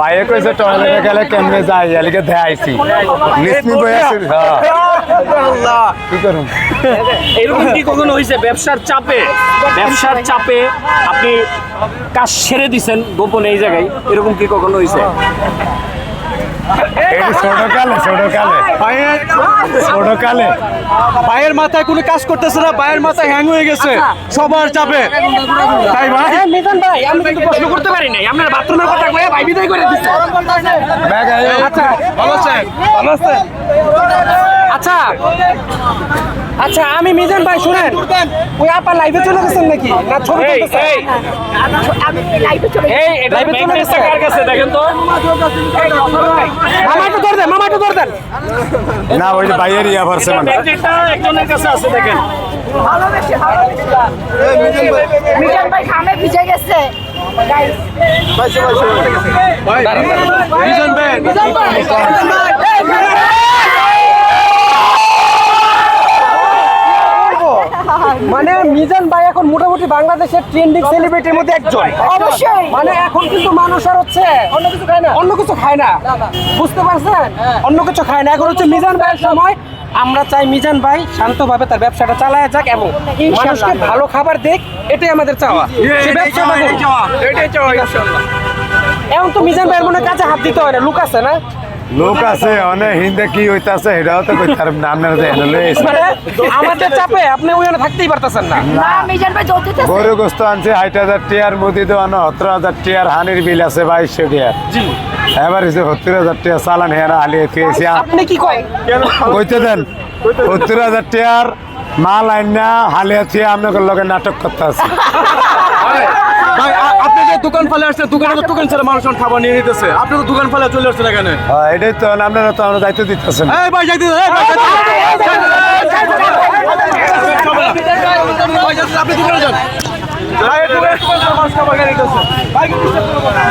বাইরে কইছে টয়লেটে গেলে কেমনে যাই এলিকে দেখাইছি। নিসমি বই আছে। আল্লাহ। কি করুন এরকম কি কখনো হইছে? ব্যবসার চাপে ব্যবসার চাপে আপনি কাজ সেরে দিছেন গোপনে এই জায়গায়? এরকম কি কখনো হয়েছে এটা ছোটকালে। পায়ের ছোটকালে। ছোট কালে পায়ের মাথায় কোনো কাজ করতেছে না পায়ের মাথায় হ্যাং হয়ে গেছে সবার চাপে। তাই ভাই? হ্যাঁ মিজান ভাই আমি কিন্তু প্রশ্ন করতে পারি নাই। আপনার বাথরুমের কথা কয়ে ভাই বিদায় করে দিচ্ছে আচ্ছা ভালো আছেন ভালো আছেন? আচ্ছা। আচ্ছা আমি মিজান ভাই শুনেন। ওই আপা লাইভে চলে গেছেন নাকি? না ছবি লাইভে চলে এই। লাইভে চলে গেছে। কার কাছে দেখেন তো। মামা একটু ধর দেন মামা একটু ধর দেন। না ওই যে বাইরের ইয়া ভরছে মানে একজনের কাছে আছে দেখেন। ভালোবেসে মিজান ভাই খামে ভিজে গেছে। গাইস বিজন ভাই মানে মিজান ভাই এখন মোটামুটি বাংলাদেশের ট্রেন্ডিং সেলিব্রিটির মধ্যে একজন। অবশ্যই। মানে এখন কিন্তু মানুষ আর হচ্ছে অন্য কিছু খায় না। অন্য কিছু খায় না। বুঝতে পারছেন? অন্য কিছু খায় না। এখন হচ্ছে মিজান ভাইয়ের সময় আমরা চাই মিজান ভাই শান্তভাবে তার ব্যবসাটা চালায় যাক এবং মানুষকে ভালো খাবার দেখ এটাই আমাদের চাওয়া। ব্যবসাটা করুক। এখন তো মিজান ভাইয়ের মনে কাছে হাত দিতে হয় না। লুক আছে না? লোক আছে অনেক হিন্দে কি হইতাছে এটাও তো কই তার নাম না জানো লইছে মানে আমাদের চাপে আপনি ওখানে থাকতেই পারতেছেন না। না মিজান ভাই জ্বলতে গরু গোস্ত আনছে ষাট হাজার টিয়ার মুদি দোয়ানো সতেরো হাজার টিয়ার হানির বিল আছে বাইশশো টিয়ার। জি। এবার সত্তর হাজার টিয়ার চালান হেরা হালিয়ে খেয়েছি আপনি কি কয়? কইতে দেন সত্তর হাজার টিয়ার মাল আইনা হালিয়া থিয়ে আপনাদের লগে নাটক করতে আছে। যে দোকান ফালে আসছে দোকানে তো দোকান ছেড়ে মানুষ খাবার নিয়ে নিতেছে। আপনি তো দোকান ফালে চলে আসছেন এখানে। হ্যাঁ, এটাই তো আপনারা তো আমরা দায়িত্ব দিতেছেন। এই ভাই যাইতে আপনি দোকানে যান। ভাই দোকানে মানুষ খাবার নিয়ে নিতেছে। ভাই কি ডিস্টার্ব করব না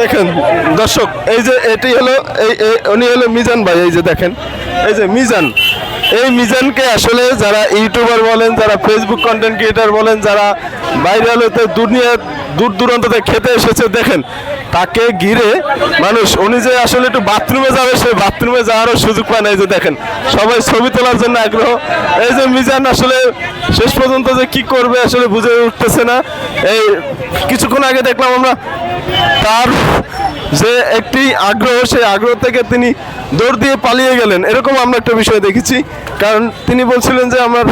দেখেন, দর্শক, এই যে এটি হলো, এই উনি হলো মিজান ভাই, এই যে দেখেন, এই যে মিজান। এই মিজানকে আসলে যারা ইউটিউবার বলেন, যারা ফেসবুক কন্টেন্ট ক্রিয়েটার বলেন, যারা ভাইরাল হতে দুনিয়া, দূর দূরান্ত থেকে খেতে এসেছে, দেখেন, তাকে ঘিরে মানুষ, উনি যে আসলে একটু বাথরুমে যাবে সে বাথরুমে যাওয়ারও সুযোগ পায় না। এই যে দেখেন, সবাই ছবি তোলার জন্য আগ্রহ। এই যে মিজান আসলে শেষ পর্যন্ত যে কি করবে আসলে বুঝে উঠতেছে না। এই কিছুক্ষণ আগে দেখলাম আমরা তার যে একটি আগ্রহ, সেই আগ্রহ থেকে তিনি দৌড় দিয়ে পালিয়ে গেলেন। এরকম আমরা একটা বিষয় দেখেছি। কারণ তিনি বলছিলেন যে আমার